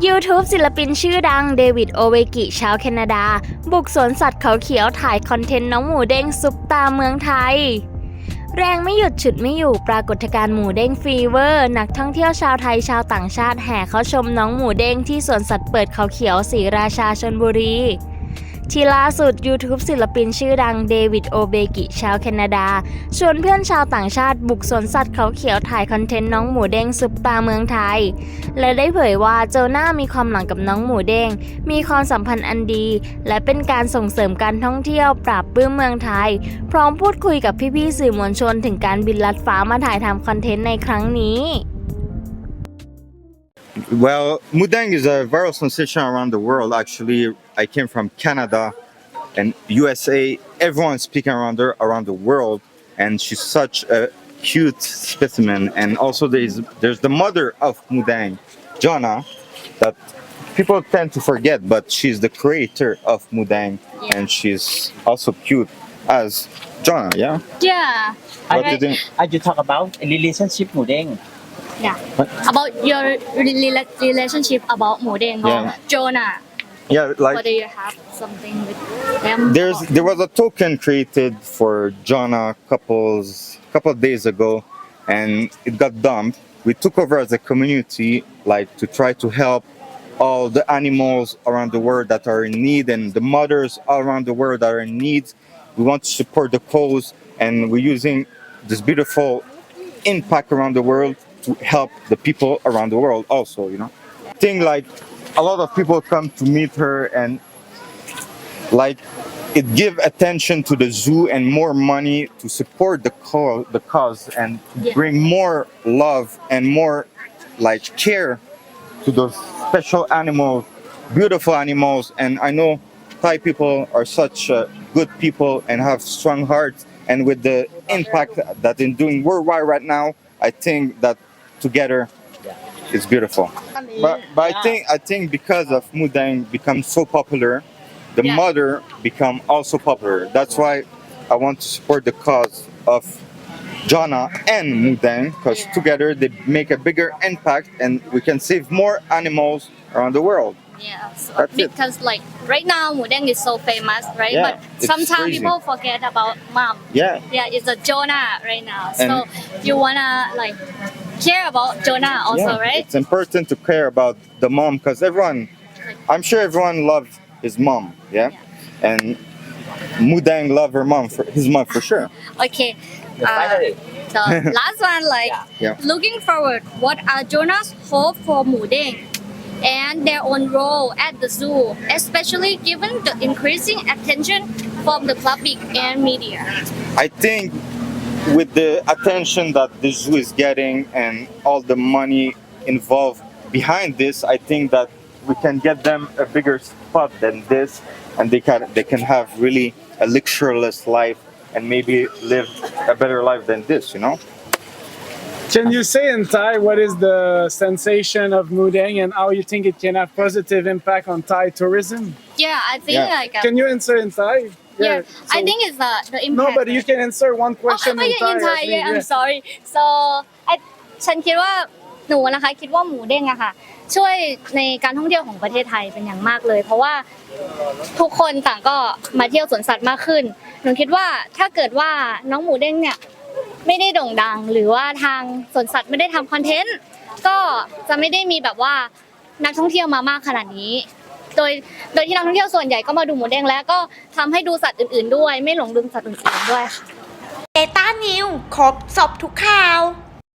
YouTube ศิลปินชื่อดังเดวิดโอเวกิชาวแคนาดา บุกสวนสัตว์เขาเขียวถ่ายคอนเทนต์น้องหมูเด้งซุปตาเมืองไทย แรงไม่หยุดฉุดไม่อยู่ปรากฏการณ์หมูเด้งฟีเวอร์ นักท่องเที่ยวชาวไทยชาวต่างชาติแห่เข้าชมน้องหมูเด้งที่สวนสัตว์เปิดเขาเขียวศรีราชาชนบุรี ที่ล่าสุด YouTube ศิลปินชื่อดังเดวิดโอเบกิชาวแคนาดา ชวนเพื่อนชาวต่างชาติบุกสวนสัตว์เขาเขียวถ่ายคอนเทนต์น้องหมูเด้งซุปตาเมืองไทย และได้เผยว่าโจน่ามีความหลังกับน้องหมูเด้ง มีความสัมพันธ์อันดี และเป็นการส่งเสริมการท่องเที่ยวปราบปื้มเมืองไทย พร้อมพูดคุยกับพี่ๆสื่อมวลชนถึงการบินลัดฟ้ามาถ่ายทำคอนเทนต์ในครั้งนี้ Well, Mudang is a viral sensation around the world. Actually, I came from Canada and USA. Everyone's speaking around her around the world, and she's such a cute specimen. And also, there's there's the mother of Mudang, Jana, that people tend to forget, but she's the creator of Mudang, Yeah. and she's also cute as Jana. Yeah. Yeah What do you think? I you talk about relationship ห yeah. What? About your rela- relationship about Modeng or Yeah. Jonah, Yeah, like whether you have something with them. there's or- there was a token created for Jonah couples couple of days ago, and it got dumped. We took over as a community, like to try to help all the animals around the world that are in need and the mothers all around the world that are in need. We want to support the cause, and we're using this beautiful impact around the world to help the people around the world. Also, you know, thing like a lot of people come to meet her and like it give attention to the zoo and more money to support the cause, the cause and Yeah. bring more love and more like care to those special animals, beautiful animals. And I know Thai people are such uh, good people and have strong hearts. And with the impact that they're doing worldwide right now, I think that together it's beautiful. But, but I think I think because of Mudang become so popular, the Yeah. mother become also popular. That's why I want to support the cause of Jonna and Mudang because Yeah. together they make a bigger impact and we can save more animals around the world. Yeah, so That's it. because like right now Mudeng is so famous, right? Yeah, but sometimes crazy. people forget about mom. Yeah. Yeah, it's a Jonah right now. So you wanna like care about Jonah also, yeah. right? It's important to care about the mom because everyone, I'm sure everyone loves his mom. Yeah. And Mudang love her mom for his mom for sure. Okay. The Uh, finally the last one, like Yeah. looking forward, what are Jonah's hope for Mudang? and their own role at the zoo, especially given the increasing attention from the public and media? I think with the attention that the zoo is getting and all the money involved behind this, I think that we can get them a bigger spot than this, and they can they can have really a luxurious life and maybe live a better life than this. You know. Can you say in Thai what is the sensation of Mudang and how you think it can have positive impact on Thai tourism? Yeah, I think Yeah. like uh, Can you answer in Thai? Yeah, I so- think it's the the impact. No, but you can answer one question oh, in yeah, Thai. in at Thai least, yeah I'm yeah. sorry so I ฉันคิดว่าหนูนะคะคิดว่าหมูเด้งอะค่ะช่วยในการท่องเที่ยวของประเทศไทยเป็นอย่างมากเลย เพราะว่าทุกคนต่างก็มาเที่ยวสวนสัตว์มากขึ้นหนูคิดว่าถ้าเกิดว่าน้องหมูเด้งเนี่ยไม่ได้โด่งดัง หรือว่าทางสวนสัตว์ไม่ได้ทำคอนเทนต์ก็จะไม่ได้มีแบบว่านักท่องเที่ยวมามากขนาดนี้ โดยโดยที่นักท่องเที่ยวส่วนใหญ่ก็มาดูหมูเด้งแล้วก็ทำให้ดูสัตว์อื่นๆด้วย ไม่หลงลืมสัตว์อื่นๆด้วยค่ะ เดต้านิวครบสอบทุกข่าว